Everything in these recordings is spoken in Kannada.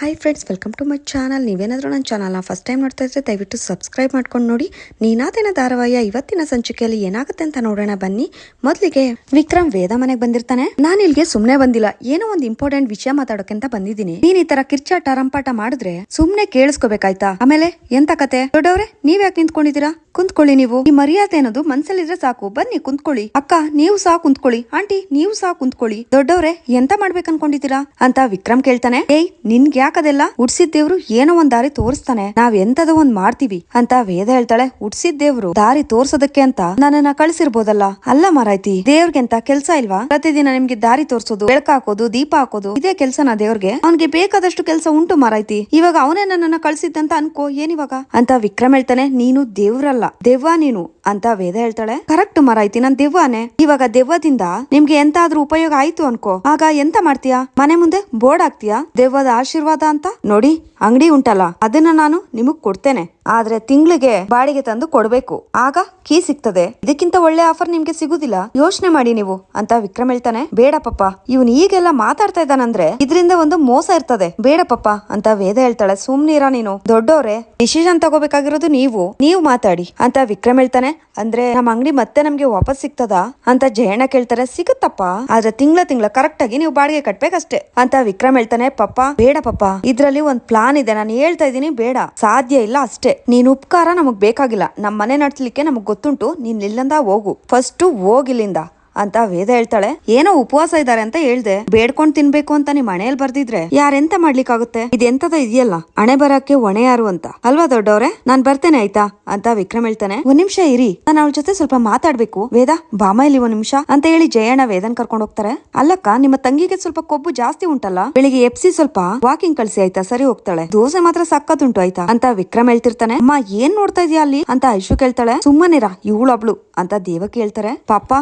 Hi friends welcome to my channel ನೀವೇನಾದರೂ ನನ್ನ ಚಾನಲ್ನ ಫಸ್ಟ್ ಟೈಮ್ ನೋಡ್ತಾ ಇದ್ದರೆ ದಯವಿಟ್ಟು ಸಬ್ಸ್ಕ್ರೈಬ್ ಮಾಡ್ಕೊಂಡು ನೋಡಿ. ನೀನಾದೇನ ಧಾರಾವಾಹಿಯ ಇವತ್ತಿನ ಸಂಚಿಕೆಯಲ್ಲಿ ಏನಾಗುತ್ತೆ ಅಂತ ನೋಡೋಣ ಬನ್ನಿ. ಮೊದಲಿಗೆ ವಿಕ್ರಮ್ ವೇದ ಮನೆಗೆ ಬಂದಿರ್ತಾನೆ. ನಾನು ಇಲ್ಲಿಗೆ ಸುಮ್ಮನೆ ಬಂದಿಲ್ಲ. ಏನೋ ಒಂದು ಇಂಪಾರ್ಟೆಂಟ್ ವಿಷಯ ಮಾತಾಡೋಕೆ ಅಂತ ಬಂದಿದ್ದೀನಿ. ನೀನ್ ಈ ತರ ಕಿರ್ಚಾಟ ರಂಪಾಟ ಮಾಡಿದ್ರೆ ಸುಮ್ಮನೆ ಕೇಳಿಸ್ಕೋಬೇಕಾಯ್ತಾ? ಆಮೇಲೆ ಎಂತ ಕತೆ? ದೊಡ್ಡವ್ರೆ, ನೀವ್ಯಾಕೆ ನಿಂತ್ಕೊಂಡಿದ್ದೀರಾ? ಕುಂತ್ಕೊಳ್ಳಿ ನೀವು. ಈ ಮರ್ಯಾದೆ ಅನ್ನೋದು ಮನ್ಸಲ್ಲಿದ್ರೆ ಸಾಕು. ಬನ್ನಿ ಕುಂತ್ಕೊಳ್ಳಿ. ಅಕ್ಕ, ನೀವು ಸಹ ಕುಂತ್ಕೊಳ್ಳಿ. ಆಂಟಿ, ನೀವು ಸಹ ಕುಂತ್ಕೊಳ್ಳಿ. ದೊಡ್ಡವ್ರೆ, ಎಂತ ಮಾಡ್ಬೇಕು ಅನ್ಕೊಂಡಿದ್ದೀರಾ ಅಂತ ವಿಕ್ರಮ್ ಕೇಳ್ತಾನೆ. ಏಯ್ ನಿನ್ಗೆ ಯಾಕದೆಲ್ಲ ಉಡ್ಸಿದ್ ದೇವ್ರು ಏನೋ ಒಂದ್ ದಾರಿ ತೋರಿಸ್ತಾನೆ. ನಾವ್ ಎಂತದೋ ಒಂದ್ ಮಾಡ್ತೀವಿ ಅಂತ ವೇದ ಹೇಳ್ತಾಳೆ. ಉಡ್ಸಿದ್ ದೇವ್ರು ದಾರಿ ತೋರ್ಸೋದಕ್ಕೆ ಅಂತ ನನ್ನನ್ನ ಕಳ್ಸಿರ್ಬೋದಲ್ಲ. ಅಲ್ಲ ಮಾರಾಯ್ತಿ ದೇವ್ರಿಗೆ ಅಂತ ಕೆಲ್ಸ ಇಲ್ವಾ? ಪ್ರತಿದಿನ ನಿಮ್ಗೆ ದಾರಿ ತೋರ್ಸೋದು, ಬೆಳಕ ಹಾಕೋದು, ದೀಪ ಹಾಕೋದು, ಇದೇ ಕೆಲ್ಸನ ದೇವ್ರಿಗೆ? ಅವ್ನಿಗೆ ಬೇಕಾದಷ್ಟು ಕೆಲಸ ಉಂಟು ಮಾರಾಯ್ತಿ. ಇವಾಗ ಅವನೇ ನನ್ನನ್ನ ಕಳ್ಸಿದ್ದಂತ ಅನ್ಕೋ, ಏನಿವಾಗ? ಅಂತ ವಿಕ್ರಮ್ ಹೇಳ್ತಾನೆ. ನೀನು ದೇವ್ರಲ್ಲ. ದೆವ್ವ ನೀನು ಅಂತ ವೇದ ಹೇಳ್ತಾಳೆ. ಕರೆಕ್ಟ್ ಮಾರಾಯ್ತಿ, ನಾನ್ ದೆವ್ವಾನೆ. ಇವಾಗ ದೆವ್ವದಿಂದ ನಿಮ್ಗೆ ಎಂತಾದ್ರೂ ಉಪಯೋಗ ಆಯ್ತು ಅನ್ಕೋ. ಆಗ ಎಂತ ಮಾಡ್ತೀಯಾ? ಮನೆ ಮುಂದೆ ಬೋರ್ಡ್ ಹಾಕ್ತೀಯಾ? ದೆವ್ವದ ಆಶೀರ್ವಾದ ಅಂತ? ನೋಡಿ, ಅಂಗಡಿ ಉಂಟಲ್ಲ, ಅದನ್ನ ನಾನು ನಿಮಗ್ ಕೊಡ್ತೇನೆ. ಆದ್ರೆ ತಿಂಗಳಿಗೆ ಬಾಡಿಗೆ ತಂದು ಕೊಡ್ಬೇಕು. ಆಗ ಕೀ ಸಿಗ್ತದೆ. ಇದಕ್ಕಿಂತ ಒಳ್ಳೆ ಆಫರ್ ನಿಮ್ಗೆ ಸಿಗುದಿಲ್ಲ. ಯೋಚನೆ ಮಾಡಿ ನೀವು ಅಂತ ವಿಕ್ರಮ್ ಹೇಳ್ತಾನೆ. ಬೇಡ ಪಪ್ಪ, ಇವನ್ ಈಗೆಲ್ಲ ಮಾತಾಡ್ತಾ ಇದ್ದಾನಂದ್ರೆ ಇದರಿಂದ ಒಂದು ಮೋಸ ಇರ್ತದೆ. ಬೇಡ ಪಪ್ಪ ಅಂತ ವೇದ ಹೇಳ್ತಾಳೆ. ಸುಮ್ನಿರ ನೀನು. ದೊಡ್ಡವ್ರೆ ಡಿಸಿಷನ್ ತಗೋಬೇಕಾಗಿರೋದು ನೀವು. ನೀವು ಮಾತಾಡಿ. ಅಂತ ವಿಕ್ರಮ್ ಹೇಳ್ತಾನೆ. ಅಂದ್ರೆ ನಮ್ಮ ಅಂಗಡಿ ಮತ್ತೆ ನಮ್ಗೆ ವಾಪಸ್ ಸಿಗ್ತದ? ಅಂತ ಜಯಣ್ಣ ಕೇಳ್ತಾರೆ. ಸಿಗುತ್ತಪ್ಪ. ಆದ್ರೆ ತಿಂಗಳ ತಿಂಗಳ ಕರೆಕ್ಟ್ ಆಗಿ ನೀವು ಬಾಡಿಗೆ ಕಟ್ಬೇಕಷ್ಟೇ ಅಂತ ವಿಕ್ರಮ್ ಹೇಳ್ತಾನೆ. ಪಪ್ಪ, ಬೇಡ ಪಪ್ಪ. ಇದ್ರಲ್ಲಿ ಒಂದ್ ಪ್ಲಾನ್ ಇದೆ. ನಾನು ಹೇಳ್ತಾ ಇದ್ದೀನಿ, ಬೇಡ. ಸಾಧ್ಯ ಇಲ್ಲ ಅಷ್ಟೇ. ನೀನ್ ಉಪಕಾರ ನಮಗ್ ಬೇಕಾಗಿಲ್ಲ. ನಮ್ ಮನೆ ನಡೆಸ್ಲಿಕ್ಕೆ ನಮಗ್ ಗೊತ್ತುಂಟು. ನೀನ್ ಇಲ್ಲಂದ ಹೋಗು. ಫಸ್ಟ್ ಹೋಗಿಲ್ಲಿಂದ ಅಂತ ವೇದ ಹೇಳ್ತಾಳೆ. ಏನೋ ಉಪವಾಸ ಇದ್ದಾರೆ ಅಂತ ಹೇಳ್ದೆ. ಬೇಡ್ಕೊಂಡ್ ತಿನ್ಬೇಕು ಅಂತ ನಿಮ್ ಮನೆಯಲ್ಲಿ ಬರ್ದಿದ್ರೆ ಯಾರೆಂತ ಮಾಡ್ಲಿಕ್ಕಾಗುತ್ತೆ? ಇದೆಂತದ ಇದೆಯಲ್ಲ? ಹಣೆ ಬರಕ್ಕೆ ಒಣೆ ಯಾರು ಅಂತ? ಅಲ್ವಾ ದೊಡ್ಡವ್ರೆ? ನಾನ್ ಬರ್ತೇನೆ ಆಯ್ತಾ? ಅಂತ ವಿಕ್ರಮ್ ಹೇಳ್ತಾನೆ. ಒಂದ್ ನಿಮಿಷ ಇರಿ. ನಾನು ಅವಳ ಜೊತೆ ಸ್ವಲ್ಪ ಮಾತಾಡ್ಬೇಕು. ವೇದ ಬಾಮ ಇಲ್ಲಿ ಒಂದ್ ನಿಮಿಷ ಅಂತ ಹೇಳಿ ಜಯಣ್ಣ ವೇದನ್ ಕರ್ಕೊಂಡ್ ಹೋಗ್ತಾರೆ. ಅಲ್ಲಕ್ಕ, ನಿಮ್ಮ ತಂಗಿಗೆ ಸ್ವಲ್ಪ ಕೊಬ್ಬು ಜಾಸ್ತಿ ಉಂಟಲ್ಲ? ಬೆಳಿಗ್ಗೆ ಎಪ್ಸಿ ಸ್ವಲ್ಪ ವಾಕಿಂಗ್ ಕಳ್ಸಿ ಆಯ್ತಾ? ಸರಿ ಹೋಗ್ತಾಳೆ. ದೋಸೆ ಮಾತ್ರ ಸಕ್ಕತ್ತುಂಟು ಆಯ್ತಾ? ಅಂತ ವಿಕ್ರಮ್ ಹೇಳ್ತಿರ್ತಾನೆ. ಅಮ್ಮ, ಏನ್ ನೋಡ್ತಾ ಇದೀಯ ಅಲ್ಲಿ? ಅಂತ ಐಶು ಕೇಳ್ತಾಳೆ. ಇವಳು ಇವಳೊಬ್ಳು ಅಂತ ದೇವಕ್ಕೆ ಹೇಳ್ತಾರೆ. ಪಾಪ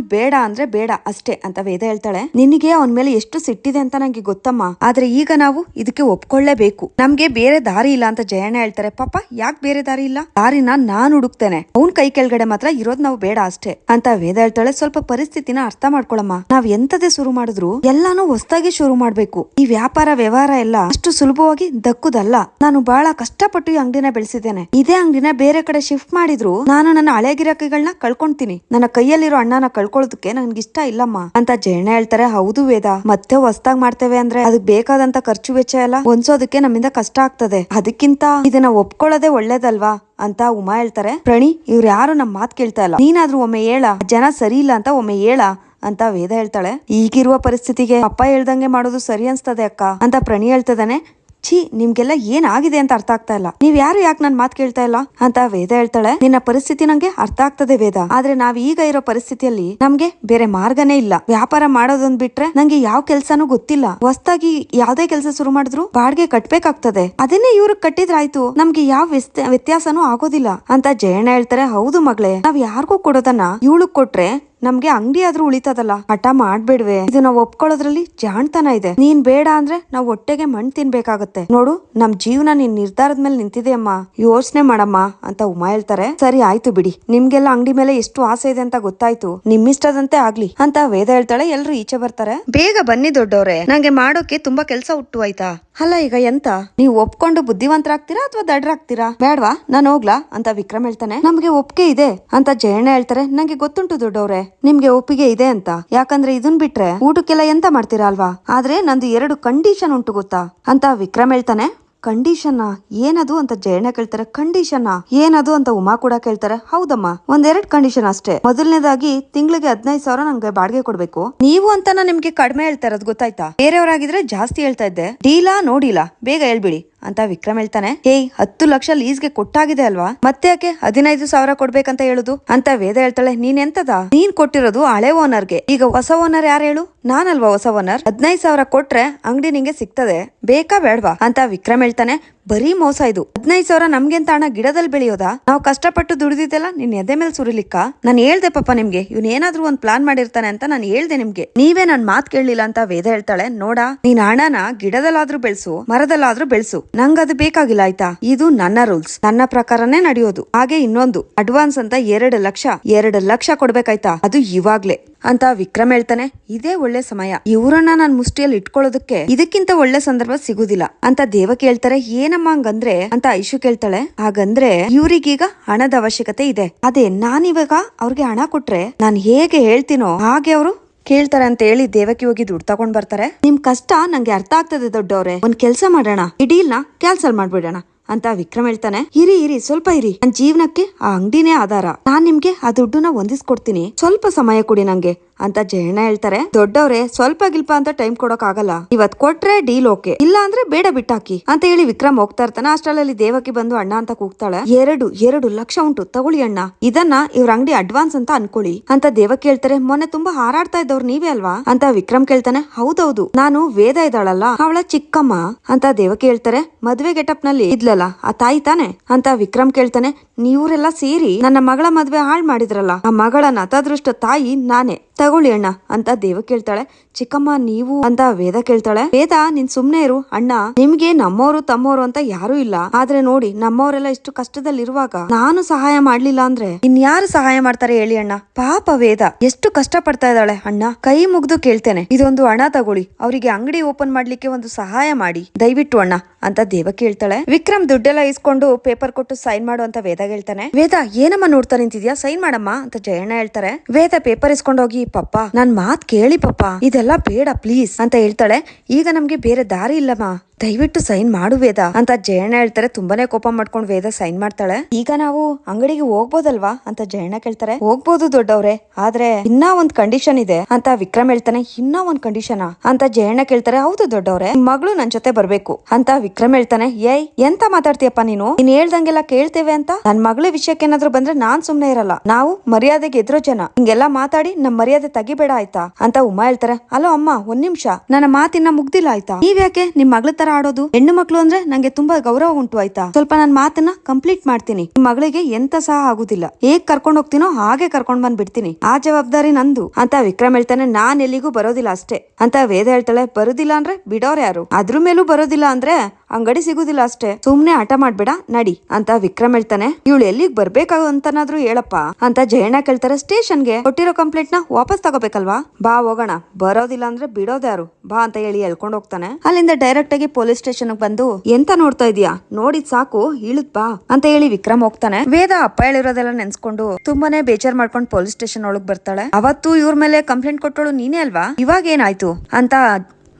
ಬೇಡ ಅಂದ್ರೆ ಬೇಡ ಅಷ್ಟೇ ಅಂತ ವೇದ ಹೇಳ್ತಾಳೆ. ನಿನಗೆ ಅವನ ಮೇಲೆ ಎಷ್ಟು ಸಿಟ್ಟಿದೆ ಅಂತ ನಂಗೆ ಗೊತ್ತಮ್ಮ. ಆದ್ರೆ ಈಗ ನಾವು ಇದಕ್ಕೆ ಒಪ್ಕೊಳ್ಳೇಬೇಕು. ನಮ್ಗೆ ಬೇರೆ ದಾರಿ ಇಲ್ಲ ಅಂತ ಜಯಣ್ಣ ಹೇಳ್ತಾರೆ. ಪಾಪ, ಯಾಕೆ ಬೇರೆ ದಾರಿ ಇಲ್ಲ? ದಾರಿನ ನಾನ್ ಹುಡುಕ್ತೇನೆ. ಅವ್ನ್ ಕೈ ಕೆಳಗಡೆ ಮಾತ್ರ ಇರೋದ್ ನಾವು ಬೇಡ ಅಷ್ಟೇ ಅಂತ ವೇದ ಹೇಳ್ತಾಳೆ. ಸ್ವಲ್ಪ ಪರಿಸ್ಥಿತಿನ ಅರ್ಥ ಮಾಡ್ಕೊಳಮ್ಮ. ನಾವ್ ಎಂತದೇ ಶುರು ಮಾಡಿದ್ರು ಎಲ್ಲಾನು ಹೊಸದಾಗಿ ಶುರು ಮಾಡ್ಬೇಕು. ಈ ವ್ಯಾಪಾರ, ವ್ಯವಹಾರ ಎಲ್ಲ ಅಷ್ಟು ಸುಲಭವಾಗಿ ದಕ್ಕುದಲ್ಲ. ನಾನು ಬಹಳ ಕಷ್ಟಪಟ್ಟು ಈ ಅಂಗಡಿನ ಬೆಳೆಸಿದ್ದೇನೆ. ಇದೇ ಅಂಗಡಿನ ಬೇರೆ ಕಡೆ ಶಿಫ್ಟ್ ಮಾಡಿದ್ರು ನಾನು ನನ್ನ ಹಳೆ ಗಿರಾಕಿಗಳನ್ನ ಕಳ್ಕೊಂತೀನಿ. ನನ್ನ ಕೈಯಲ್ಲಿರೋ ಅಣ್ಣನ ಕಳ್ಕೊಳ್ಳೋದಕ್ಕೆ ನನ್ಗೆ ಇಷ್ಟ ಇಲ್ಲಮ್ಮ. ಅಂತ ಜಯಣ್ಣ ಹೇಳ್ತಾರೆ, ಹೌದು ವೇದ, ಮತ್ತೆ ಹೊಸ್ದಾಗ್ ಮಾಡ್ತೇವೆ ಅಂದ್ರೆ ಅದಕ್ಕೆ ಬೇಕಾದಂತ ಖರ್ಚು ವೆಚ್ಚ ಎಲ್ಲ ಹೊಂದ್ಸೋದಕ್ಕೆ ನಮ್ಮಿಂದ ಕಷ್ಟ ಆಗ್ತದೆ. ಅದಕ್ಕಿಂತ ಇದನ್ನ ಒಪ್ಕೊಳ್ಳೋದೇ ಒಳ್ಳೇದಲ್ವಾ? ಅಂತ ಉಮಾ ಹೇಳ್ತಾರೆ, ಪ್ರಣಿ, ಇವ್ರು ಯಾರು ನಮ್ ಮಾತ್ ಕೇಳ್ತಾ ಇಲ್ಲ. ನೀನಾದ್ರೂ ಒಮ್ಮೆ ಹೇಳ. ಜನ ಸರಿ ಇಲ್ಲ ಅಂತ ಒಮ್ಮೆ ಹೇಳ, ಅಂತ ವೇದ ಹೇಳ್ತಾಳೆ. ಈಗಿರುವ ಪರಿಸ್ಥಿತಿಗೆ ಅಪ್ಪ ಹೇಳ್ದಂಗೆ ಮಾಡೋದು ಸರಿ ಅನ್ಸ್ತದೆ ಅಕ್ಕ, ಅಂತ ಪ್ರಣಿ ಹೇಳ್ತದಾನೆ ಛೀ, ನಿಮ್ಗೆಲ್ಲ ಏನಾಗಿದೆ ಅಂತ ಅರ್ಥ ಆಗ್ತಾ ಇಲ್ಲ. ನೀವ್ ಯಾರು ಯಾಕೆ ನನ್ ಮಾತ್ ಕೇಳ್ತಾ ಇಲ್ಲ? ಅಂತ ವೇದ ಹೇಳ್ತಾಳೆ. ನಿನ್ನ ಪರಿಸ್ಥಿತಿ ನಂಗೆ ಅರ್ಥ ಆಗ್ತದೆ ವೇದ. ಆದ್ರೆ ನಾವ್ ಈಗ ಇರೋ ಪರಿಸ್ಥಿತಿಯಲ್ಲಿ ನಮ್ಗೆ ಬೇರೆ ಮಾರ್ಗನೇ ಇಲ್ಲ. ವ್ಯಾಪಾರ ಮಾಡೋದೊಂದ್ ಬಿಟ್ರೆ ನಂಗೆ ಯಾವ ಕೆಲ್ಸನೂ ಗೊತ್ತಿಲ್ಲ. ಹೊಸ್ತಾಗಿ ಯಾವ್ದೇ ಕೆಲಸ ಶುರು ಮಾಡಿದ್ರು ಬಾಡ್ಗೆ ಕಟ್ಬೇಕಾಗ್ತದೆ. ಅದನ್ನೇ ಇವ್ರಿಗೆ ಕಟ್ಟಿದ್ರಾಯ್ತು. ನಮ್ಗೆ ಯಾವ ವ್ಯತ್ಯಾಸನೂ ಆಗೋದಿಲ್ಲ. ಅಂತ ಜಯಣ್ಣ ಹೇಳ್ತಾರೆ, ಹೌದು ಮಗಳೇ, ನಾವ್ ಯಾರಿಗೂ ಕೊಡೋದನ್ನ ಇವಳಗ್ ಕೊಟ್ರೆ ನಮ್ಗೆ ಅಂಗಡಿ ಆದ್ರೂ ಉಳಿತದಲ್ಲ. ಹಠ ಮಾಡ್ಬೇಡ್ವೆ. ಇದು ನಾವ್ ಒಪ್ಕೊಳ್ಳೋದ್ರಲ್ಲಿ ಜಾಣ್ತನ ಇದೆ. ನೀನ್ ಬೇಡ ಅಂದ್ರೆ ನಾವ್ ಹೊಟ್ಟೆಗೆ ಮಣ್ ತಿನ್ಬೇಕಾಗತ್ತೆ. ನೋಡು, ನಮ್ ಜೀವನ ನಿನ್ ನಿರ್ಧಾರದ ಮೇಲೆ ನಿಂತಿದೆ ಅಮ್ಮ ಯೋಚನೆ ಮಾಡಮ್ಮ ಅಂತ ಉಮಾ ಹೇಳ್ತಾರೆ. ಸರಿ, ಆಯ್ತು ಬಿಡಿ. ನಿಮ್ಗೆಲ್ಲ ಅಂಗಡಿ ಮೇಲೆ ಎಷ್ಟು ಆಸೆ ಇದೆ ಅಂತ ಗೊತ್ತಾಯ್ತು. ನಿಮ್ಮಿಷ್ಟದಂತೆ ಆಗ್ಲಿ ಅಂತ ವೇದ ಹೇಳ್ತಾಳೆ. ಎಲ್ರು ಈಚೆ ಬರ್ತಾರೆ. ಬೇಗ ಬನ್ನಿ ದೊಡ್ಡವ್ರೆ. ನಂಗೆ ಮಾಡೋಕೆ ತುಂಬಾ ಕೆಲ್ಸ ಹುಟ್ಟು, ಆಯ್ತಾ? ಅಲ್ಲ ಈಗ ಎಂತ? ನೀವು ಒಪ್ಕೊಂಡು ಬುದ್ಧಿವಂತರಾಗ್ತೀರಾ ಅಥವಾ ದಡ್ರಾಗ್ತೀರಾ? ಬೇಡ್ವಾ, ನಾನು ಹೋಗ್ಲಾ, ಅಂತ ವಿಕ್ರಮ್ ಹೇಳ್ತಾನೆ. ನಮ್ಗೆ ಒಪ್ಪಿಗೆ ಇದೆ, ಅಂತ ಜಯಣ್ಣ ಹೇಳ್ತಾರೆ. ನಂಗೆ ಗೊತ್ತುಂಟು ದೊಡ್ಡವ್ರೆ. ನಿಮ್ಗೆ ಒಪ್ಪಿಗೆ ಇದೆ ಅಂತ. ಯಾಕಂದ್ರೆ ಇದನ್ ಬಿಟ್ರೆ ಊಟಕ್ಕೆಲ್ಲ ಎಂತ ಮಾಡ್ತೀರಾ ಅಲ್ವಾ? ಆದ್ರೆ ನಂದು ಎರಡು ಕಂಡೀಷನ್ ಉಂಟು ಗೊತ್ತಾ? ಅಂತ ವಿಕ್ರಮ್ ಹೇಳ್ತಾನೆ. ಕಂಡೀಷನ್ ಏನದು ಅಂತ ಜಯಣ್ಣ ಕೇಳ್ತಾರೆ. ಕಂಡೀಷನ್ ಏನದು ಅಂತ ಉಮಾ ಕೂಡ ಕೇಳ್ತಾರೆ. ಹೌದಮ್ಮ, ಒಂದೆರಡ್ ಕಂಡೀಷನ್ ಅಷ್ಟೇ. ಮೊದಲನೇದಾಗಿ ತಿಂಗಳಿಗೆ ಹದಿನೈದು ಸಾವಿರ ನಂಗೆ ಬಾಡಿಗೆ ಕೊಡ್ಬೇಕು. ನೀವು ಅಂತ ನಿಮ್ಗೆ ಕಡಿಮೆ ಹೇಳ್ತಾ ಇರೋದು ಗೊತ್ತಾಯ್ತಾ? ಬೇರೆಯವರಾಗಿದ್ರೆ ಜಾಸ್ತಿ ಹೇಳ್ತಾ ಇದ್ದೆ. ಡೀಲಾ ನೋಡಿಲ್ಲ ಬೇಗ ಹೇಳ್ಬಿಡಿ. ಅಂತ ವಿಕ್ರಮ್ ಹೇಳ್ತಾನೆ. ಏಯ್, ಹತ್ತು ಲಕ್ಷ ಲೀಸ್ಗೆ ಕೊಟ್ಟಾಗಿದೆ ಅಲ್ವಾ? ಮತ್ತೆ ಯಾಕೆ ಹದಿನೈದು ಸಾವಿರ ಕೊಡ್ಬೇಕಂತ ಹೇಳುದು? ಅಂತ ವೇದ ಹೇಳ್ತಾಳೆ, ನೀನ್ ಎಂತದ? ನೀನ್ ಕೊಟ್ಟಿರೋದು ಹಳೆ ಓನರ್ಗೆ. ಈಗ ಹೊಸ ಓನರ್ ಯಾರು ಹೇಳು? ನಾನಲ್ವಾ ಹೊಸ ಓನರ್? ಹದಿನೈದು ಸಾವಿರ ಕೊಟ್ರೆ ಅಂಗಡಿ ನಿಂಗೆ ಸಿಗ್ತದೆ. ಬೇಕಾ ಬೇಡ್ವಾ? ಅಂತ ವಿಕ್ರಮ್ ಹೇಳ್ತಾನೆ. ಬರೀ ಮೋಸ ಇದು. ಹದಿನೈದು ಸಾವಿರ ನಮ್ಗೆ ಅಂತ ಹಣ ಗಿಡದಲ್ಲಿ ಬೆಳೆಯೋದಾ? ನಾವು ಕಷ್ಟಪಟ್ಟು ದುಡಿದಿದ್ದೆಲ್ಲ ನಿನ್ ಎದೆ ಮೇಲೆ ಸುರಿಲಿಕ್ಕ? ನಾನು ಹೇಳ್ದೆ ಪಾಪ ನಿಮ್ಗೆ, ಇವ್ನ ಏನಾದ್ರೂ ಒಂದ್ ಪ್ಲಾನ್ ಮಾಡಿರ್ತಾನೆ ಅಂತ ನಾನು ಹೇಳ್ದೆ ನಿಮ್ಗೆ. ನೀವೇ ನನ್ ಮಾತ್ ಕೇಳಲಿಲ್ಲ ಅಂತ ವೇದ ಹೇಳ್ತಾಳೆ. ನೋಡ, ನೀನ್ ಹಣನ ಗಿಡದಲ್ಲಾದ್ರೂ ಬೆಳೆಸು, ಮರದಲ್ಲಾದ್ರೂ ಬೆಳೆಸು. ನಂಗದು ಬೇಕಾಗಿಲ್ಲ ಆಯ್ತಾ? ಇದು ನನ್ನ ರೂಲ್ಸ್ ನನ್ನ ಪ್ರಕಾರನೇ ನಡೆಯೋದು. ಹಾಗೆ ಇನ್ನೊಂದು ಅಡ್ವಾನ್ಸ್ ಅಂತ ಎರಡು ಲಕ್ಷ ಎರಡು ಲಕ್ಷ ಕೊಡ್ಬೇಕಾಯ್ತಾ? ಅದು ಇವಾಗ್ಲೆ. ಅಂತ ವಿಕ್ರಮ್ ಹೇಳ್ತಾನೆ. ಇದೇ ಒಳ್ಳೆ ಸಮಯ. ಇವರನ್ನ ನಾನ್ ಮುಷ್ಟಿಯಲ್ಲಿ ಇಟ್ಕೊಳ್ಳೋದಕ್ಕೆ ಇದಕ್ಕಿಂತ ಒಳ್ಳೆ ಸಂದರ್ಭ ಸಿಗುದಿಲ್ಲ. ಅಂತ ದೇವಕಿ ಹೇಳ್ತಾರೆ ಏನಮ್ಮ ಹಂಗಂದ್ರೆ? ಅಂತ ಐಶು ಕೇಳ್ತಾಳೆ. ಹಾಗಂದ್ರೆ ಇವ್ರಿಗೀಗ ಹಣದ ಅವಶ್ಯಕತೆ ಇದೆ. ಅದೇ ನಾನಿವಾಗ ಅವ್ರಿಗೆ ಹಣ ಕೊಟ್ರೆ ನಾನ್ ಹೇಗೆ ಹೇಳ್ತೀನೋ ಹಾಗೆ ಅವರು ಕೇಳ್ತಾರೆ ಅಂತ ಹೇಳಿ ದೇವಕಿ ಹೋಗಿ ದುಡ್ಡು ತಗೊಂಡ್ ಬರ್ತಾರೆ. ನಿಮ್ ಕಷ್ಟ ನಂಗೆ ಅರ್ಥ ಆಗ್ತದೆ ದೊಡ್ಡವ್ರೆ. ಒಂದ್ ಕೆಲ್ಸ ಮಾಡೋಣ. ಇಡೀಲ್ನ ಡೀಲ್ನ ಕ್ಯಾನ್ಸಲ್ ಮಾಡ್ಬಿಡೋಣ ಅಂತ ವಿಕ್ರಮ್ ಹೇಳ್ತಾನೆ. ಇರಿ ಇರಿ, ಸ್ವಲ್ಪ ಇರಿ. ನನ್ ಜೀವನಕ್ಕೆ ಆ ಅಂಗಡಿನೇ ಆಧಾರ. ನಾನ್ ನಿಮ್ಗೆ ಆ ದುಡ್ಡನ್ನ ಹೊಂದಿಸ್ಕೊಡ್ತೀನಿ. ಸ್ವಲ್ಪ ಸಮಯ ಕೊಡಿ ನಂಗೆ. ಅಂತ ಜಯಣ್ಣ ಹೇಳ್ತಾರೆ. ದೊಡ್ಡವ್ರೆ, ಸ್ವಲ್ಪ ಗಿಲ್ಪ ಅಂತ ಟೈಮ್ ಕೊಡಕ್ ಆಗಲ್ಲ ಇವತ್ ಕೊಟ್ರೆ ಡೀಲ್ ಓಕೆ ಇಲ್ಲ ಅಂದ್ರೆ ಬೇಡ ಬಿಟ್ಟಾಕಿ ಅಂತ ಹೇಳಿ ವಿಕ್ರಮ್ ಹೋಗ್ತಾ ಇರ್ತಾನೆ. ಅಷ್ಟರಲ್ಲಿ ದೇವಕಿ ಬಂದು ಅಣ್ಣ ಅಂತ ಕೂಗ್ತಾಳೆ. ಎರಡು ಎರಡು ಲಕ್ಷ ಉಂಟು, ತಗೊಳ್ಳಿ ಅಣ್ಣ. ಇದನ್ನ ಇವ್ರ ಅಂಗಡಿ ಅಡ್ವಾನ್ಸ್ ಅಂತ ಅನ್ಕೊಳ್ಳಿ ಅಂತ ದೇವಕಿ ಹೇಳ್ತಾರೆ ಮೊನ್ನೆ ತುಂಬಾ ಹಾರಾಡ್ತಾ ಇದ್ದವ್ರು ನೀವೇ ಅಲ್ವಾ? ಅಂತ ವಿಕ್ರಮ್ ಕೇಳ್ತಾನೆ. ಹೌದೌದು, ನಾನು ವೇದ ಇದ್ದಾಳಲ್ಲ, ಅವಳ ಚಿಕ್ಕಮ್ಮ ಅಂತ ದೇವಕಿ ಹೇಳ್ತಾರೆ ಮದ್ವೆ ಗೆಟಪ್ನಲ್ಲಿ ಇದ್ಲಲ್ಲ, ಆ ತಾಯಿ ತಾನೆ? ಅಂತ ವಿಕ್ರಮ್ ಕೇಳ್ತಾನೆ. ನೀವ್ರೆಲ್ಲ ಸೇರಿ ನನ್ನ ಮಗಳ ಮದ್ವೆ ಹಾಳ್ ಮಾಡಿದ್ರಲ್ಲ, ಆ ಮಗಳ ನತದೃಷ್ಟ ತಾಯಿ ನಾನೇ. ತಗೊಳ್ಳಿ ಅಣ್ಣ ಅಂತ ದೇವ ಕೇಳ್ತಾಳೆ. ಚಿಕ್ಕಮ್ಮ, ನೀವು ಅಂತ ವೇದ ಕೇಳ್ತಾಳೆ. ವೇದ, ನೀನ್ ಸುಮ್ನೆ ಇರು ಅಣ್ಣ. ನಿಮ್ಗೆ ನಮ್ಮವರು ತಮ್ಮವರು ಅಂತ ಯಾರು ಇಲ್ಲ. ಆದ್ರೆ ನೋಡಿ, ನಮ್ಮವರೆಲ್ಲ ಇಷ್ಟು ಕಷ್ಟದಲ್ಲಿರುವಾಗ ನಾನು ಸಹಾಯ ಮಾಡ್ಲಿಲ್ಲ ಅಂದ್ರೆ? ಇನ್ಯಾರು ಸಹಾಯ ಮಾಡ್ತಾರೆ ಹೇಳಿ ಅಣ್ಣ. ಪಾಪ ವೇದ. ಎಷ್ಟು ಕಷ್ಟ ಪಡ್ತಾ ಇದ್ದಾಳೆ ಅಣ್ಣ. ಕೈ ಮುಗ್ದು ಕೇಳ್ತೇನೆ. ಇದೊಂದು ಹಣ ತಗೊಳ್ಳಿ. ಅವರಿಗೆ ಅಂಗಡಿ ಓಪನ್ ಮಾಡ್ಲಿಕ್ಕೆ ಒಂದು ಸಹಾಯ ಮಾಡಿ. ದಯವಿಟ್ಟು ಅಣ್ಣ ಅಂತ ದೇವ ಕೇಳ್ತಾಳೆ. ವಿಕ್ರಮ್ ದುಡ್ಡೆಲ್ಲ ಇಸ್ಕೊಂಡು ಪೇಪರ್ ಕೊಟ್ಟು ಸೈನ್ ಮಾಡು ಅಂತ ವೇದ ಹೇಳ್ತಾನೆ. ವೇದ, ಏನಮ್ಮ ನೋಡ್ತಾ ನಿಂತಿದ್ಯಾ? ಸೈನ್ ಮಾಡಮ್ಮ ಅಂತ ಜಯಣ್ಣ ಹೇಳ್ತಾರೆ. ವೇದ ಪೇಪರ್ ಇಸ್ಕೊಂಡೋಗಿ, ಪಪ್ಪ, ನನ್ ಮಾತ್ ಕೇಳಿ ಪಪ್ಪ. ಇದೆಲ್ಲ ಬೇಡ ಪ್ಲೀಸ್ ಅಂತ ಹೇಳ್ತಾಳೆ. ಈಗ ನಮಗೆ ಬೇರೆ ದಾರಿ ಇಲ್ಲಮ್ಮ. ದಯವಿಟ್ಟು ಸೈನ್ ಮಾಡು ವೇದ. ಅಂತ ಜಯಣ್ಣ ಹೇಳ್ತಾರೆ, ತುಂಬಾನೇ ಕೋಪ ಮಾಡ್ಕೊಂಡು ವೇದ ಸೈನ್ ಮಾಡ್ತಾಳೆ. ಈಗ ನಾವು ಅಂಗಡಿಗೆ ಹೋಗ್ಬೋದಲ್ವಾ? ಅಂತ ಜಯಣ್ಣ ಕೇಳ್ತಾರೆ. ಹೋಗ್ಬೋದು ದೊಡ್ಡವ್ರೆ, ಆದ್ರೆ ಇನ್ನ ಒಂದ್ ಕಂಡೀಷನ್ ಇದೆ ಅಂತ ವಿಕ್ರಮ್ ಹೇಳ್ತಾನೆ. ಇನ್ನ ಒಂದ್ ಕಂಡೀಷನ್ ಅಂತ ಜಯಣ್ಣ ಕೇಳ್ತಾರೆ. ಹೌದು ದೊಡ್ಡವ್ರೆ ಮಗಳು ನನ್ ಜೊತೆ ಬರ್ಬೇಕು ಅಂತ ವಿಕ್ರಮ್ ಹೇಳ್ತಾನೆ. ಏಯ್, ಎಂತ ಮಾತಾಡ್ತೀಯಪ್ಪ ನೀನು? ನೀನ್ ಹೇಳ್ದಂಗೆಲ್ಲ ಕೇಳ್ತೇವೆ ಅಂತ? ನನ್ ಮಗಳ ವಿಷಯಕ್ಕೆ ಏನಾದ್ರು ಬಂದ್ರೆ ನಾನ್ ಸುಮ್ನೆ ಇರಲ್ಲ. ನಾವು ಮರ್ಯಾದೆಗೆ ಎದುರೋ ಜನ. ಹಿಂಗೆಲ್ಲ ಮಾತಾಡಿ ನಮ್ ಮರ್ಯಾದೆ ತಗಿಬೇಡ ಆಯ್ತಾ? ಅಂತ ಉಮಾ ಹೇಳ್ತಾರೆ. ಅಲೋ ಅಮ್ಮ, ಒಂದ್ ನಿಮಿಷ. ನನ್ನ ಮಾತಿನ ಮುಗ್ದಿಲ್ಲ ಆಯ್ತಾ? ನೀವ್ಯಾಕೆ? ನಿಮ್ ಮಗಳ ತರ ಆಡೋದು? ಹೆಣ್ಣು ಮಕ್ಕಳು ಅಂದ್ರೆ ನಂಗೆ ತುಂಬಾ ಗೌರವ ಉಂಟು ಆಯ್ತಾ? ಸ್ವಲ್ಪ ನನ್ನ ಮಾತನ್ನ ಕಂಪ್ಲೀಟ್ ಮಾಡ್ತೀನಿ. ನಿಮ್ ಮಗಳಿಗೆ ಎಂತ ಸಹ ಆಗುದಿಲ್ಲ. ಹೇಗ್ ಕರ್ಕೊಂಡ್ ಹೋಗ್ತೀನೋ ಹಾಗೆ ಕರ್ಕೊಂಡ್ ಬಂದ್ ಬಿಡ್ತೀನಿ ಆ ಜವಾಬ್ದಾರಿ ನಂದು. ಅಂತ ವಿಕ್ರಮ್ ಹೇಳ್ತಾನೆ, ನಾನ್ ಎಲ್ಲಿಗೂ ಬರೋದಿಲ್ಲ ಅಷ್ಟೇ. ಅಂತ ವೇದ ಹೇಳ್ತಾಳೆ, ಬರೋದಿಲ್ಲ ಅಂದ್ರೆ ಬಿಡೋರ್ ಯಾರು? ಅದ್ರ ಮೇಲೂ ಬರೋದಿಲ್ಲ ಅಂದ್ರೆ ಅಂಗಡಿ ಸಿಗುದಿಲ್ಲ ಅಷ್ಟೇ. ಸುಮ್ನೆ ಆಟ ಮಾಡ್ಬೇಡ, ನಡಿ, ಅಂತ ವಿಕ್ರಮ್ ಹೇಳ್ತಾನೆ. ಇವಳು ಎಲ್ಲಿಗ್ ಬರ್ಬೇಕಾಗ ಅಂತನಾದ್ರೂ ಹೇಳಪ್ಪ, ಅಂತ ಜಯಣ್ಣ ಕೇಳ್ತಾರೆ ಸ್ಟೇಷನ್ಗೆ. ಕೊಟ್ಟಿರೋ ಕಂಪ್ಲೇಂಟ್ನ ವಾಪಸ್ ತಗೋಬೇಕಲ್ವಾ? ಬಾ, ಹೋಗೋಣ. ಬರೋದಿಲ್ಲ ಅಂದ್ರೆ ಬಿಡೋದ್ಯಾರು ಬಾ ಅಂತ ಹೇಳಿ ಹೇಳ್ಕೊಂಡು ಹೋಗ್ತಾನೆ. ಅಲ್ಲಿಂದ ಡೈರೆಕ್ಟ್ ಆಗಿ ಪೊಲೀಸ್ ಸ್ಟೇಷನ್ ಬಂದು, ಎಂತ ನೋಡ್ತಾ ಇದೀಯಾ? ನೋಡಿದ್ ಸಾಕು, ಇಳಿದ್ ಬಾ ಅಂತ ಹೇಳಿ ವಿಕ್ರಮ್ ಹೋಗ್ತಾನೆ. ವೇದ ಅಪ್ಪ ಹೇಳಿರೋದೆಲ್ಲ ನೆನ್ಸ್ಕೊಂಡು ತುಂಬಾನೇ ಬೇಜಾರ್ ಮಾಡ್ಕೊಂಡು ಪೊಲೀಸ್ ಸ್ಟೇಷನ್ ಒಳಗ್ ಬರ್ತಾಳೆ. ಅವತ್ತು ಇವ್ರ ಮೇಲೆ ಕಂಪ್ಲೇಂಟ್ ಕೊಟ್ಟಳು ನೀನೇ ಅಲ್ವಾ? ಇವಾಗ ಏನಾಯ್ತು? ಅಂತ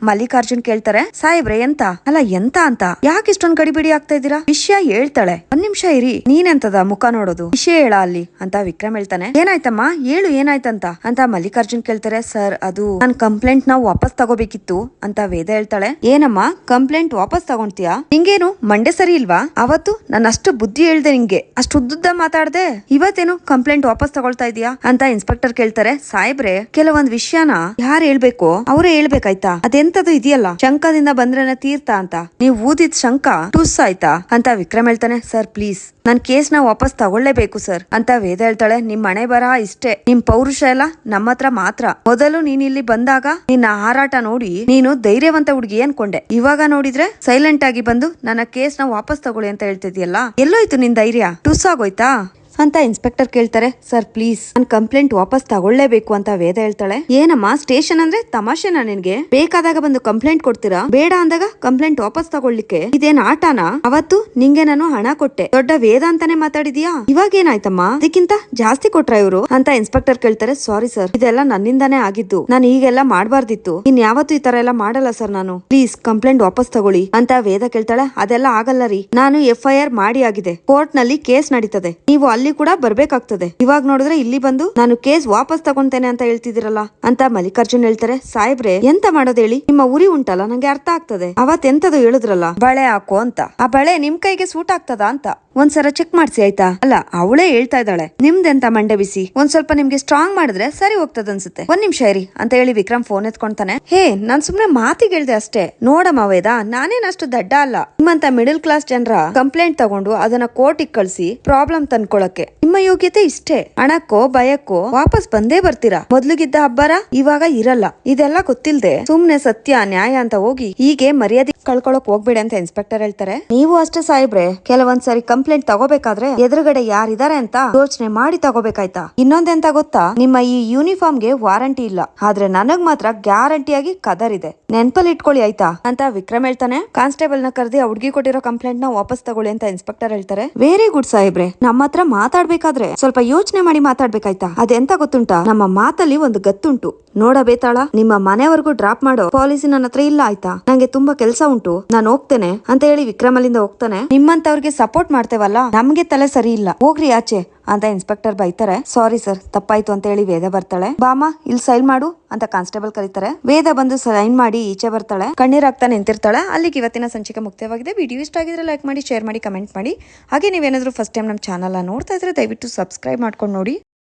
ಮಲ್ಲಿಕಾರ್ಜುನ್ ಕೇಳ್ತಾರೆ, ಸಾಹೇಬ್ರೆ, ಎಂತ? ಅಲ್ಲ, ಎಂತ ಅಂತ? ಯಾಕೆ ಇಷ್ಟೊಂದ್ ಗಡಿಬಿಡಿ ಆಗ್ತಾ ಇದ್ದೀರಾ? ವಿಷಯ ಹೇಳ್ತಾಳೆ. ಒಂದ್ ನಿಮಿಷ ಇರಿ, ನೀನೆಂತದ ಮುಖ ನೋಡೋದು? ವಿಷಯ ಹೇಳ ಅಲ್ಲಿ, ಅಂತ ವಿಕ್ರಮ್ ಹೇಳ್ತಾನೆ. ಏನಾಯ್ತಮ್ಮ? ಹೇಳು, ಏನಾಯ್ತಂತ? ಅಂತ ಮಲ್ಲಿಕಾರ್ಜುನ್ ಕೇಳ್ತಾರೆ. ಸರ್, ಅದು ನನ್ ಕಂಪ್ಲೇಂಟ್ ನಾವು ವಾಪಸ್ ತಗೋಬೇಕಿತ್ತು, ಅಂತ ವೇದ ಹೇಳ್ತಾಳೆ. ಏನಮ್ಮ? ಕಂಪ್ಲೇಂಟ್ ವಾಪಸ್ ತಗೊಂತೀಯಾ ನಿಂಗೇನು? ಮಂಡೆ ಸರಿ ಇಲ್ವಾ? ಅವತ್ತು ನಾನು ಅಷ್ಟು ಬುದ್ಧಿ ಹೇಳ್ದೆ ನಿಂಗೆ. ಅಷ್ಟು ಉದ್ದುದ್ದ ಮಾತಾಡ್ದೆ. ಇವತ್ತೇನು ಕಂಪ್ಲೇಂಟ್ ವಾಪಸ್ ತಗೊಳ್ತಾ ಇದೀಯಾ ಅಂತ ಇನ್ಸ್ಪೆಕ್ಟರ್ ಕೇಳ್ತಾರೆ. ಸಾಹೇಬ್ರೆ, ಕೆಲವೊಂದ್ ವಿಷಯನ ಯಾರು ಹೇಳ್ಬೇಕು, ಅವರೇ ಹೇಳ್ಬೇಕಾಯ್ತಾ? ಅದೆಂತದು ಇದೆಯಲ್ಲ? ಶಂಕದಿಂದ ಬಂದ್ರೇನೆ ತೀರ್ಥ ಅಂತ. ನೀವು ಊದಿದ್ ಶಂಕ ಟುಸ್ ಆಯ್ತಾ? ಅಂತ ವಿಕ್ರಮ್ ಹೇಳ್ತಾನೆ, ಸರ್, ಪ್ಲೀಸ್. ನನ್ ಕೇಸ್ನ ವಾಪಸ್ ತಗೊಳ್ಳೇಬೇಕು, ಸರ್. ಅಂತ ವೇದ ಹೇಳ್ತಾಳೆ, ನಿಮ್ ಮನೆ ಬರ ಇಷ್ಟೇ. ನಿಮ್ ಪೌರುಷ ಎಲ್ಲ ನಮ್ಮ ಹತ್ರ ಮಾತ್ರ. ಮೊದಲು ನೀನ್ ಇಲ್ಲಿ ಬಂದಾಗ ನಿನ್ನ ಹಾರಾಟ ನೋಡಿ ನೀನು ಧೈರ್ಯವಂತ ಹುಡುಗಿ ಅನ್ಕೊಂಡೆ. ಇವಾಗ ನೋಡಿದ್ರೆ ಸೈಲೆಂಟ್ ಆಗಿ ಬಂದು ನನ್ನ ಕೇಸ್ನ ವಾಪಸ್ ತಗೊಳ್ಳಿ ಅಂತ ಹೇಳ್ತಿದ್ಯಲ್ಲ? ಎಲ್ಲೋಯ್ತು ನಿನ್ ಧೈರ್ಯ? ಟುಸ್ ಆಗೋಯ್ತಾ? ಅಂತ ಇನ್ಸ್ಪೆಕ್ಟರ್ ಕೇಳ್ತಾರೆ, ಸರ್, ಪ್ಲೀಸ್, ನನ್ ಕಂಪ್ಲೇಂಟ್ ವಾಪಸ್ ತಗೊಳ್ಳೇಬೇಕು ಅಂತ ವೇದ ಹೇಳ್ತಾಳೆ. ಏನಮ್ಮ, ಸ್ಟೇಷನ್ ಅಂದ್ರೆ ತಮಾಷೆನಾ ನಿನ್ಗೆ? ಬೇಕಾದಾಗ ಬಂದು ಕಂಪ್ಲೇಂಟ್ ಕೊಡ್ತೀರಾ? ಬೇಡ ಅಂದಾಗ ಕಂಪ್ಲೇಂಟ್ ವಾಪಸ್ ತಗೊಳ್ಳಿಕ್ಕೆ. ಇದೇನ್ ಆಟನಾ? ಅವತ್ತು ನಿಂಗೆ ನಾನು ಹಣ ಕೊಟ್ಟೆ. ದೊಡ್ಡ ವೇದ ಅಂತಾನೆ ಮಾತಾಡಿದ್ಯಾ? ಇವಾಗ ಏನಾಯ್ತಮ್ಮ? ಅದಕ್ಕಿಂತ ಜಾಸ್ತಿ ಕೊಟ್ರ ಇವರು? ಅಂತ ಇನ್ಸ್ಪೆಕ್ಟರ್ ಕೇಳ್ತಾರೆ, ಸಾರಿ ಸರ್, ಇದೆಲ್ಲ ನನ್ನಿಂದಾನೇ ಆಗಿದ್ದು. ನಾನು ಈಗೆಲ್ಲ ಮಾಡಬಾರ್ದಿತ್ತು. ಇನ್ ಯಾವತ್ತು ಈ ತರ ಎಲ್ಲ ಮಾಡಲ್ಲ ಸರ್ ನಾನು. ಪ್ಲೀಸ್, ಕಂಪ್ಲೇಂಟ್ ವಾಪಸ್ ತಗೊಳ್ಳಿ, ಅಂತ ವೇದ ಕೇಳ್ತಾಳೆ, ಅದೆಲ್ಲ ಆಗಲ್ಲ ರೀ. ನಾನು ಎಫ್ ಐ ಆರ್ ಮಾಡಿ ಆಗಿದೆ. ಕೋರ್ಟ್ನಲ್ಲಿ ಕೇಸ್ ನಡೀತದೆ. ನೀವು ಕೂಡ ಬರ್ಬೇಕಾಗ್ತದೆ. ಇವಾಗ ನೋಡಿದ್ರೆ ಇಲ್ಲಿ ಬಂದು ನಾನು ಕೇಸ್ ವಾಪಸ್ ತಗೊಂತೇನೆ ಅಂತ ಹೇಳ್ತಿದಿರಲ್ಲ ಅಂತ ಮಲ್ಲಿಕಾರ್ಜುನ್ ಹೇಳ್ತಾರೆ, ಸಾಹೇಬ್ರೆ, ಎಂತ ಮಾಡೋದು ಹೇಳಿ? ನಿಮ್ಮ ಉರಿ ಉಂಟಲ್ಲ, ನಂಗೆ ಅರ್ಥ ಆಗ್ತದೆ. ಅವತ್ ಎಂತದು ಹೇಳಿದ್ರಲ್ಲ? ಬಳೆ ಹಾಕೋ ಅಂತ. ಆ ಬಳೆ ನಿಮ್ ಕೈಗೆ ಸೂಟ್ ಆಗ್ತದ ಅಂತ? ಒಂದ್ಸಲ ಚೆಕ್ ಮಾಡ್ಸಿ, ಆಯ್ತಾ? ಅಲ್ಲ, ಅವಳೇ ಹೇಳ್ತಾ ಇದ್ದಾಳೆ ನಿಮ್ದೆಂತ ಮಂಡೆ ಬಿಸಿ? ಒಂದ್ ಸ್ವಲ್ಪ ನಿಮ್ಗೆ ಸ್ಟ್ರಾಂಗ್ ಮಾಡಿದ್ರೆ ಸರಿ ಹೋಗ್ತದ ಅನ್ಸುತ್ತೆ ಒಂದ್ ನಿಮಿಷ ಇರಿ, ಅಂತ ಹೇಳಿ ವಿಕ್ರಮ್ ಫೋನ್ ಎತ್ಕೊಂತಾನೆ ಹೇ, ನಾನ್ ಸುಮ್ನೆ ಮಾತಿಗೆ ಹೇಳ್ದೆ ಅಷ್ಟೇ. ನೋಡಮ್ಮ ವೇದ ನಾನೇನಷ್ಟು ದಡ್ಡ ಅಲ್ಲ. ನಿಮ್ಮಂತ ಮಿಡಲ್ ಕ್ಲಾಸ್ ಜನರ ಕಂಪ್ಲೇಂಟ್ ತಗೊಂಡು ಅದನ್ನ ಕೋರ್ಟಿಗೆ ಕಳ್ಸಿ ಪ್ರಾಬ್ಲಮ್ ತಂದ್ಕೊಳಕ್ಕೆ ನಿಮ್ಮ ಯೋಗ್ಯತೆ ಇಷ್ಟೇ. ಹಣಕ್ಕೋ, ಭಯಕ್ಕೋ ವಾಪಸ್ ಬಂದೇ ಬರ್ತೀರಾ? ಮೊದ್ಲಿಗಿದ್ದ ಹಬ್ಬರ ಇವಾಗ ಇರಲ್ಲ. ಇದೆಲ್ಲ ಗೊತ್ತಿಲ್ದೆ. ಸುಮ್ನೆ ಸತ್ಯ, ನ್ಯಾಯ ಅಂತ ಹೋಗಿ ಹೀಗೆ ಮರ್ಯಾದೆ ಕಳ್ಕೊಳಕ್ ಹೋಗ್ಬೇಡಿ ಅಂತ ಇನ್ಸ್ಪೆಕ್ಟರ್ ಹೇಳ್ತಾರೆ. ನೀವು ಅಷ್ಟೇ ಸಾಹೇಬ್ರೆ ಕೆಲವೊಂದ್ಸರಿ ಕಂಪ್ಲೇಂಟ್ ತಗೋಬೇಕಾದ್ರೆ ಎದುರುಗಡೆ ಯಾರಿದಾರೆ ಅಂತ ಯೋಚನೆ ಮಾಡಿ ತಗೋಬೇಕಾಯ್ತಾ? ಇನ್ನೊಂದೆಂತ ಗೊತ್ತಾ? ನಿಮ್ಮ ಈ ಯೂನಿಫಾರ್ಮ್ಗೆ ವಾರಂಟಿ ಇಲ್ಲ. ಆದ್ರೆ ನನಗ್ ಮಾತ್ರ ಗ್ಯಾರಂಟಿಯಾಗಿ ಕದರ್ ಇದೆ ನೆನ್ಪಲ್ಲಿ ಇಟ್ಕೊಳ್ಳಿ ಆಯ್ತಾ? ಅಂತ ವಿಕ್ರಮ್ ಹೇಳ್ತಾನೆ. ಕಾನ್ಸ್ಟೇಬಲ್ನ ಕರೆದಿ ಹುಡ್ಗಿ ಕೊಟ್ಟಿರೋ ಕಂಪ್ಲೇಂಟ್ನ ವಾಪಸ್ ತಗೊಳ್ಳಿ ಅಂತ ಇನ್ಸ್ಪೆಕ್ಟರ್ ಹೇಳ್ತಾರೆ. ವೆರಿ ಗುಡ್ ಸಾಹೇಬ್ರೆ. ನಮ್ಮ ಹತ್ರ ಮಾತಾಡ್ಬೇಕಾದ್ರೆ ಸ್ವಲ್ಪ ಯೋಚನೆ ಮಾಡಿ ಮಾತಾಡ್ಬೇಕಾಯ್ತಾ? ಅದೆಂತ ಗೊತ್ತುಂಟಾ? ನಮ್ಮ ಮಾತಲ್ಲಿ ಒಂದು ಗತ್ತುಂಟು. ನೋಡಬೇತಾಳ ನಿಮ್ಮ ಮನೆವರೆಗೂ ಡ್ರಾಪ್ ಮಾಡೋ ಪಾಲಿಸಿ ನನ್ನ ಹತ್ರ ಇಲ್ಲ ಆಯ್ತಾ? ನಂಗೆ ತುಂಬಾ ಕೆಲಸ ಉಂಟು. ನಾನು ಹೋಗ್ತೇನೆ ಅಂತ ಹೇಳಿ ವಿಕ್ರಮ್ ಅಲ್ಲಿಂದ ಹೋಗ್ತಾನೆ. ನಿಮ್ಮಂತವ್ರಿಗೆ ಸಪೋರ್ಟ್ ಮಾಡ್ತೇವಲ್ಲ? ನಮ್ಗೆ ತಲೆ ಸರಿ ಇಲ್ಲ. ಹೋಗ್ರಿ ಆಚೆ. ಅಂತ ಇನ್ಸ್ಪೆಕ್ಟರ್ ಬೈತಾರೆ. ಸಾರಿ ಸರ್ ತಪ್ಪಾಯ್ತು ಅಂತ ಹೇಳಿ ವೇದ ಬರ್ತಾಳೆ. ಬಾಮಾ, ಇಲ್ಲಿ ಸೈನ್ ಮಾಡು ಅಂತ ಕಾನ್ಸ್ಟೇಬಲ್ ಕರೀತಾರೆ. ವೇದ ಬಂದು ಸೈನ್ ಮಾಡಿ ಈಚೆ ಬರ್ತಾಳೆ. ಕಣ್ಣೀರಾಗ್ತಾ ನಿಂತಿರ್ತಾಳೆ. ಅಲ್ಲಿಗೆ ಇವತ್ತಿನ ಸಂಚಿಕೆ ಮುಕ್ತವಾಗಿದೆ. ವಿಡಿಯೋ ಇಷ್ಟ ಆಗಿದ್ರೆ ಲೈಕ್ ಮಾಡಿ ಶೇರ್ ಮಾಡಿ ಕಮೆಂಟ್ ಮಾಡಿ. ಹಾಗೆ ನೀವೇನಾದ್ರೂ ಫಸ್ಟ್ ಟೈಮ್ ನಮ್ಮ ಚಾನಲ್ ನೋಡ್ತಾ ಇದ್ರೆ ದಯವಿಟ್ಟು ಸಬ್ಸ್ಕ್ರೈಬ್ ಮಾಡ್ಕೊಂಡು ನೋಡಿ.